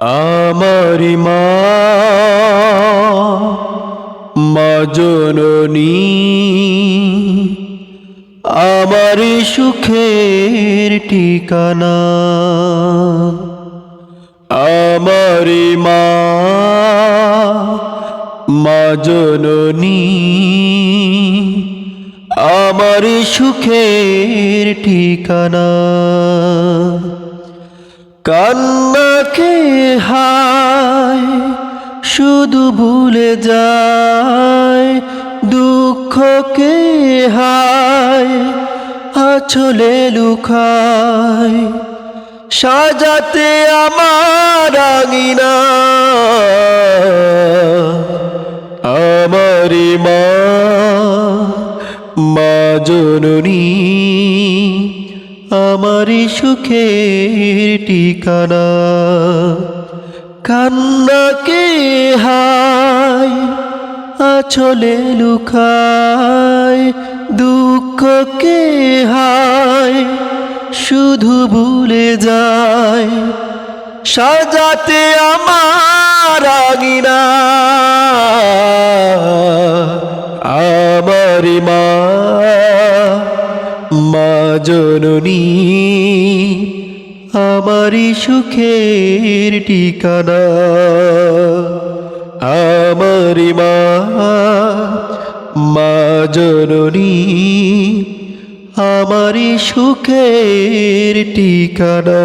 আমারি মা মা জননী, আমারি সুখের ঠিকানা। আমারি মা মা জননী, আমারি সুখের ঠিকানা। কান্নাকে হায়, শুধু ভুলে যায় দুঃখকে হায়, আছলে লুকায় সাজাতে আমার আঙিনা আমারি মা মা জননী। আমারি সুখের ঠিকানা। কান্নাকে হায় আছলে লুকায় দুঃখকে হায়, শুধু ভুলে যায়। সাজাতে আমার আঙিনা। আমারি মা জননী আমারি সুখের ঠিকানা। আমারি মা মা জননী আমারি সুখের ঠিকানা।